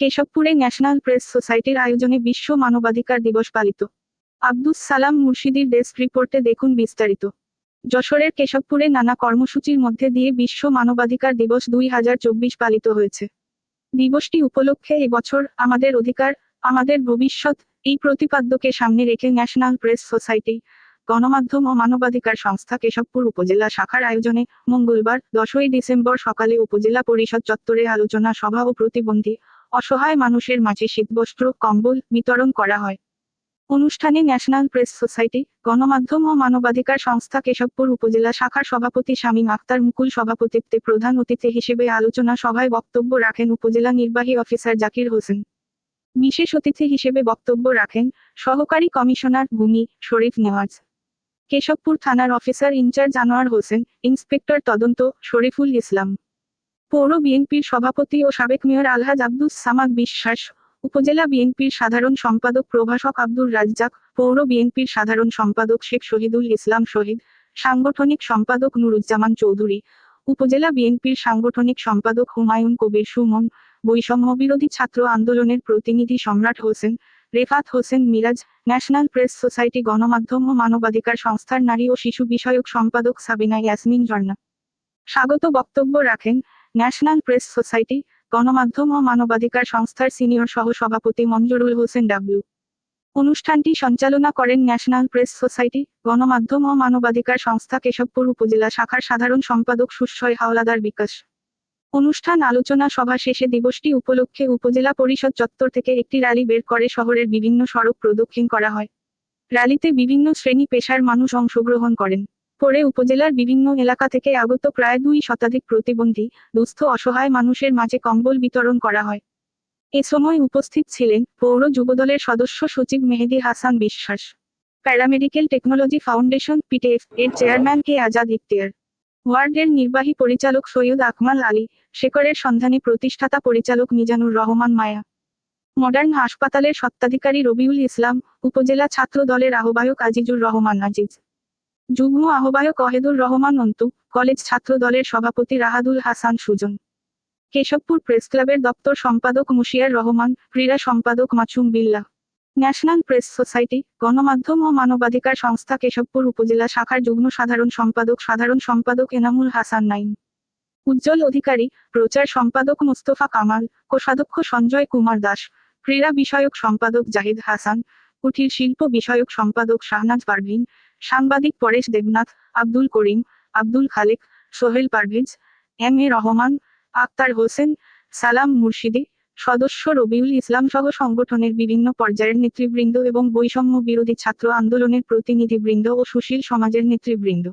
কেশবপুরে national press সোসাইটির আয়োজনে বিশ্ব মানবাধিকার দিবস পালিত। আব্দুস সালাম মুর্শিদির ডেস্ক রিপোর্টে দেখুন বিস্তারিত। যশোরের কেশবপুরে নানা কর্মসূচির মধ্যে দিয়ে বিশ্ব মানবাধিকার দিবস দুই হাজার চব্বিশ পালিত হয়েছে। দিবসটি উপলক্ষে এবছর আমাদের অধিকার, আমাদের ভবিষ্যৎ, এই প্রতিপাদ্যকে সামনে রেখে ন্যাশনাল প্রেস সোসাইটি, গণমাধ্যম ও মানবাধিকার সংস্থা কেশবপুর উপজেলা শাখার আয়োজনে মঙ্গলবার, দশই ডিসেম্বর সকালে উপজেলা পরিষদ চত্বরে আলোচনা সভা ও প্রতিবন্ধী অসহায় মানুষের মাঝে শীতবস্ত্র, কম্বল বিতরণ করা হয়। অনুষ্ঠানে ন্যাশনাল প্রেস সোসাইটি, গণমাধ্যম ও মানবাধিকার সংস্থা কেশবপুর উপজেলা শাখার সভাপতি শামীম আক্তার মুকুল সভাপতিত্বে প্রধান অতিথি হিসেবে আলোচনা সভায় বক্তব্য রাখেন উপজেলা নির্বাহী অফিসার জাকির হোসেন। বিশেষ অতিথি হিসেবে বক্তব্য রাখেন সহকারী কমিশনার ভূমি শরীফ নেওয়াজ। কেশবপুর থানার officer incharge Anwar Hossain, inspector তদন্ত শরীফুল ইসলাম। পৌর বিএনপির সভাপতি ও সাবেক মেয়র আলহাজ আব্দুস সামাদ বিশ্বাস, উপজেলা বিএনপির সাধারণ সম্পাদক প্রভাষক আব্দুর রাজ্জাক, পৌর বিএনপির সাধারণ সম্পাদক শেখ শহীদুল ইসলাম শহীদ, সাংগঠনিক সম্পাদক নুরুজ্জামান চৌধুরী, উপজেলা বিএনপির সাংগঠনিক সম্পাদক হুমায়ুন কবির সুমন, বৈষম্য বিরোধী ছাত্র আন্দোলনের প্রতিনিধি Samrat Hossain, Refat Hossain Miraj, national press society গণমাধ্যম ও মানবাধিকার সংস্থার নারী ও শিশু বিষয়ক সম্পাদক সাবিনা ইয়াসমিন ঝর্ণা। স্বাগত বক্তব্য রাখেন ন্যাশনাল প্রেস সোসাইটি, গণমাধ্যম ও মানবাধিকার সংস্থার সিনিয়র সহ সভাপতি মঞ্জুরুল হোসেন ডাব্লিউ অনুষ্ঠানটি সঞ্চালনা করেন ন্যাশনাল প্রেস সোসাইটি, গণমাধ্যম ও মানবাধিকার সংস্থা কেশবপুর উপজেলা শাখার সাধারণ সম্পাদক সুশ্বয় হাওলাদার বিকাশ। অনুষ্ঠান আলোচনা সভা শেষে দিবসটি উপলক্ষে উপজেলা পরিষদ চত্বর থেকে একটি র্যালি বের করে শহরের বিভিন্ন সড়ক প্রদক্ষিণ করা হয়। র্যালিতে বিভিন্ন শ্রেণি পেশার মানুষ অংশগ্রহণ করেন। পরে উপজেলার বিভিন্ন এলাকা থেকে আগত প্রায় দুই শতাধিক প্রতিবন্ধী, দুস্থ, অসহায় মানুষের মাঝে কম্বল বিতরণ করা হয়। এ সময় উপস্থিত ছিলেন পৌর যুবদলের সদস্য সচিব মেহেদি হাসান বিশ্বাস। প্যারামেডিকেল টেকনোলজি ফাউন্ডেশন পিটেএফ এর চেয়ারম্যান কে আজাদ ইখতিয়ার। ওয়ার্ডের নির্বাহী পরিচালক সৈয়দ আকমাল আলী, শেখরের সন্ধানী প্রতিষ্ঠাতা পরিচালক মিজানুর রহমান মায়া। মডার্ন হাসপাতালের সত্ত্বাধিকারী রবিউল ইসলাম, উপজেলা ছাত্র দলের আহ্বায়ক আজিজুর রহমান আজিজ। যুগ্ম আহ্বায়ক অহেদুর রহমান অন্তু, কলেজ ছাত্র দলের সভাপতি রাহাদুল হাসান সুজন। কেশবপুর প্রেস ক্লাবের দপ্তর সম্পাদক মুশিয়ার রহমান, ক্রীড়া সম্পাদক Masum Billah national press society, গণমাধ্যম ও মানবাধিকার সংস্থা কেশবপুর উপজেলা শাখার যুগ্ম সাধারণ সম্পাদক সাধারণ সম্পাদক এনামুল হাসান নাইম। উজ্জ্বল অধিকারী, প্রচার সম্পাদক মুস্তফা কামাল, কোষাধ্যক্ষ সঞ্জয় কুমার দাস, ক্রীড়া বিষয়ক সম্পাদক জাহিদ হাসান কুঠির শিল্প বিষয়ক সম্পাদক শাহনাজ পারভিন, সাংবাদিক পরেশ দেবনাথ, আব্দুল করিম, আব্দুল খালেক, সোহেল পারভেজ, এম এ রহমান, আক্তার হোসেন, সালাম মুর্শিদি, সদস্য রবিউল ইসলাম সহ সংগঠনের বিভিন্ন পর্যায়ের নেতৃবৃন্দ এবং বৈষম্য বিরোধী ছাত্র আন্দোলনের প্রতিনিধিবৃন্দ ও সুশীল সমাজের নেতৃবৃন্দ।